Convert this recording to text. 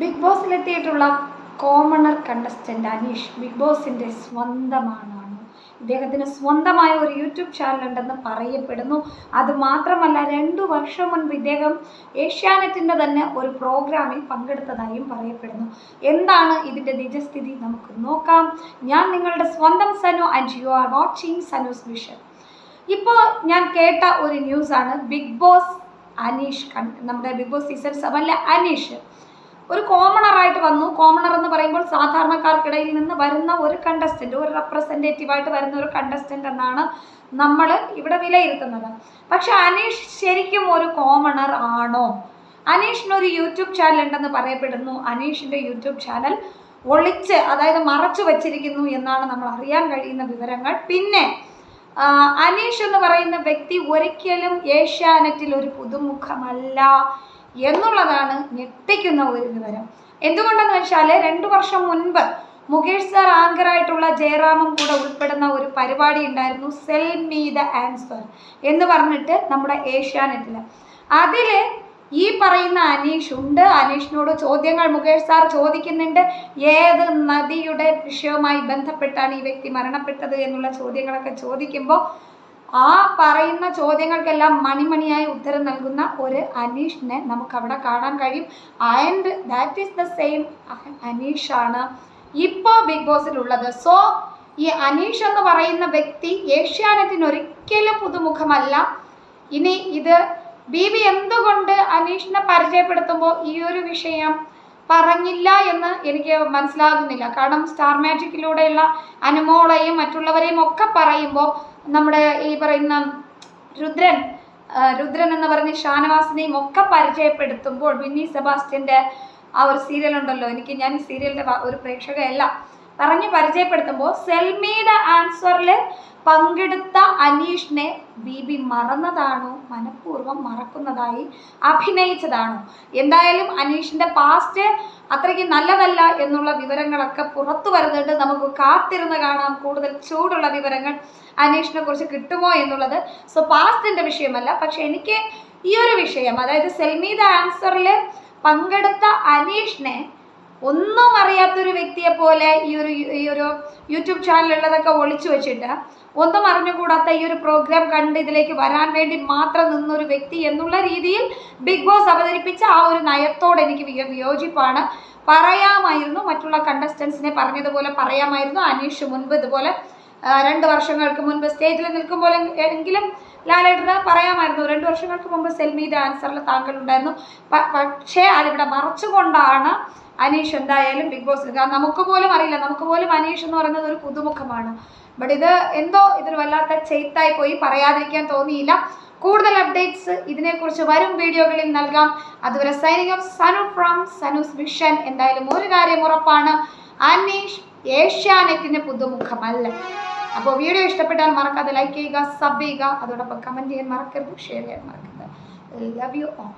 Big ബോസിലെത്തിയിട്ടുള്ള commoner contestant Aneesh big ബോസിന്റെ സ്വന്തമാണ് ഇദ്ദേഹത്തിന് സ്വന്തമായ ഒരു യൂട്യൂബ് ചാനൽ ഉണ്ടെന്ന് പറയപ്പെടുന്നു. അത് മാത്രമല്ല രണ്ടു വർഷം മുൻപ് ഇദ്ദേഹം ഏഷ്യാനെറ്റിന്റെ തന്നെ ഒരു പ്രോഗ്രാമിൽ പങ്കെടുത്തതായും പറയപ്പെടുന്നു. എന്താണ് ഇതിന്റെ നിജസ്ഥിതി? നമുക്ക് നോക്കാം. ഞാൻ നിങ്ങളുടെ സ്വന്തം Sanu and you are watching Sanu's vision ഇപ്പോൾ ഞാൻ കേട്ട ഒരു ന്യൂസാണ് ബിഗ് ബോസ് അനീഷ് നമ്മുടെ ബിഗ് ബോസ് സീസൺ സെവനിലെ അനീഷ്. ഒരു കോമണറായിട്ട് വന്നു. കോമണർ എന്ന് പറയുമ്പോൾ സാധാരണക്കാർക്കിടയിൽ നിന്ന് വരുന്ന ഒരു കണ്ടസ്റ്റന്റ് ഒരു റെപ്രസെന്റേറ്റീവ് ആയിട്ട് വരുന്ന ഒരു കണ്ടസ്റ്റന്റ് എന്നാണ് നമ്മൾ ഇവിടെ വിലയിരുത്തുന്നത്. പക്ഷെ അനീഷ് ശരിക്കും ഒരു കോമണർ ആണോ? അനീഷിന് ഒരു യൂട്യൂബ് ചാനൽ ഉണ്ടെന്ന് പറയപ്പെടുന്നു. അനീഷിന്റെ യൂട്യൂബ് ചാനൽ ഒളിച്ച് അതായത് മറച്ചു വച്ചിരിക്കുന്നു എന്നാണ് നമ്മൾ അറിയാൻ കഴിയുന്ന വിവരങ്ങൾ. പിന്നെ അനീഷ് എന്ന് പറയുന്ന വ്യക്തി ഒരിക്കലും ഏഷ്യാനെറ്റിൽ ഒരു പുതുമുഖമല്ല. എന്നുള്ളതാണ് ഞെട്ടിക്കുന്ന ഒരു വിവരം. എന്തുകൊണ്ടെന്ന് വെച്ചാൽ രണ്ടു വർഷം മുൻപ് മുകേഷ് സാർ ആങ്കറായിട്ടുള്ള ജയറാമും കൂടെ ഉൾപ്പെടുന്ന ഒരു പരിപാടി ഉണ്ടായിരുന്നു സെൽ മീ ദ ആൻസർ എന്ന് പറഞ്ഞിട്ട് നമ്മുടെ ഏഷ്യാനെറ്റിൽ. അതിൽ ഈ പറയുന്ന അനീഷ് ഉണ്ട്. അനീഷിനോട് ചോദ്യങ്ങൾ മുകേഷ് സാർ ചോദിക്കുന്നുണ്ട്. ഏത് നദിയുടെ വിഷയവുമായി ബന്ധപ്പെട്ടാണ് ഈ വ്യക്തി മരണപ്പെട്ടത് എന്നുള്ള ചോദ്യങ്ങളൊക്കെ ചോദിക്കുമ്പോൾ ആ പറയുന്ന ചോദ്യങ്ങൾക്കെല്ലാം മണിമണിയായി ഉത്തരം നൽകുന്ന ഒരു അനീഷിനെ നമുക്ക് അവിടെ കാണാൻ കഴിയും. And that is the same ആണ് ഇപ്പോൾ ബിഗ് ബോസിലുള്ളത് സോ ഈ അനീഷ് എന്ന് പറയുന്ന വ്യക്തി ഏഷ്യാനെറ്റിന് ഒരിക്കലും പുതുമുഖമല്ല. ഇനി ഇത് ബി ബി എന്തുകൊണ്ട് അനീഷിനെ പരിചയപ്പെടുത്തുമ്പോൾ ഈ ഒരു വിഷയം പറഞ്ഞില്ല എന്ന് എനിക്ക് മനസ്സിലാകുന്നില്ല. കാരണം സ്റ്റാർ മാജിക്കിലൂടെയുള്ള അനുമോളെയും മറ്റുള്ളവരെയും ഒക്കെ പറയുമ്പോൾ നമ്മുടെ ഈ പറയുന്ന രുദ്രൻ രുദ്രൻ എന്ന് പറഞ്ഞ ഷാനവാസിനെയും ഒക്കെ പരിചയപ്പെടുത്തുമ്പോൾ വിന്നി സെബാസ്റ്റ്യന്റെ ആ ഒരു സീരിയൽ ഉണ്ടല്ലോ. എനിക്ക് ഞാൻ സീരിയലിന്റെ ഒരു പ്രേക്ഷകയല്ല. പറഞ്ഞ് പരിചയപ്പെടുത്തുമ്പോൾ സെൽമിയുടെ ആൻസറിൽ പങ്കെടുത്ത അനീഷിനെ ബീബി മറന്നതാണോ? മനഃപൂർവം മറക്കുന്നതായി അഭിനയിച്ചതാണോ? എന്തായാലും അനീഷിന്റെ പാസ്റ്റ് അത്രയ്ക്ക് നല്ലതല്ല എന്നുള്ള വിവരങ്ങളൊക്കെ പുറത്തു വരുന്നുണ്ട്. നമുക്ക് കാത്തിരുന്ന് കാണാം. കൂടുതൽ ചൂടുള്ള വിവരങ്ങൾ അനീഷിനെ കുറിച്ച് കിട്ടുമോ എന്നുള്ളത്. സോ പാസ്റ്റിന്റെ വിഷയമല്ല. പക്ഷെ എനിക്ക് ഈ ഒരു വിഷയം അതായത് സെൽമീദ ആൻസറിൽ പങ്കെടുത്ത അനീഷിനെ ഒന്നും അറിയാത്തൊരു വ്യക്തിയെ പോലെ ഈ ഒരു ഈ ഒരു യൂട്യൂബ് ചാനലുള്ളതൊക്കെ ഒളിച്ചു വെച്ചിട്ട് ഒന്നും അറിഞ്ഞുകൂടാത്ത ഈ ഒരു പ്രോഗ്രാം കണ്ട് ഇതിലേക്ക് വരാൻ വേണ്ടി മാത്രം നിന്നൊരു വ്യക്തി എന്നുള്ള രീതിയിൽ ബിഗ് ബോസ് അവതരിപ്പിച്ച ആ ഒരു നയത്തോട് എനിക്ക് വിയോജിപ്പാണ്. പറയാമായിരുന്നു. മറ്റുള്ള കണ്ടസ്റ്റൻസിനെ പറഞ്ഞതുപോലെ പറയാമായിരുന്നു. അനീഷ് മുൻപ് ഇതുപോലെ രണ്ട് വർഷങ്ങൾക്ക് മുൻപ് സ്റ്റേജിൽ നിൽക്കുമ്പോൾ എങ്കിലും ലാലേട്ടന് പറയാമായിരുന്നു രണ്ട് വർഷങ്ങൾക്ക് മുമ്പ് സെൽമിയുടെ ആൻസറിൽ താങ്കൾ ഉണ്ടായിരുന്നു പക്ഷേ അതിവിടെ മറച്ചുകൊണ്ടാണ് അനീഷ് എന്തായാലും ബിഗ് ബോസ് കാരണം നമുക്ക് പോലും അറിയില്ല നമുക്ക് പോലും അനീഷ് എന്ന് പറയുന്നത് ഒരു പുതുമുഖമാണ്. ബട്ട് ഇത് എന്തോ ഇതൊരു വല്ലാത്ത ചെയ്ത്തായി പോയി പറയാതിരിക്കാൻ തോന്നിയില്ല. കൂടുതൽ അപ്ഡേറ്റ്സ് ഇതിനെക്കുറിച്ച് വരും വീഡിയോകളിൽ നൽകാം. അതുവരെ signing off Sanu from Sanu's vision. എന്തായാലും ഒരു കാര്യം ഉറപ്പാണ് അനീഷ് ഏഷ്യാനെറ്റിന് പുതുമുഖമല്ല. അപ്പോൾ വീഡിയോ ഇഷ്ടപ്പെട്ടാൽ മറക്കാതെ ലൈക്ക് ചെയ്യുക സബ് ചെയ്യുക. അതോടൊപ്പം കമന്റ് ചെയ്യാൻ മറക്കരുത് ഷെയർ ചെയ്യാൻ മറക്കരുത്. Love you all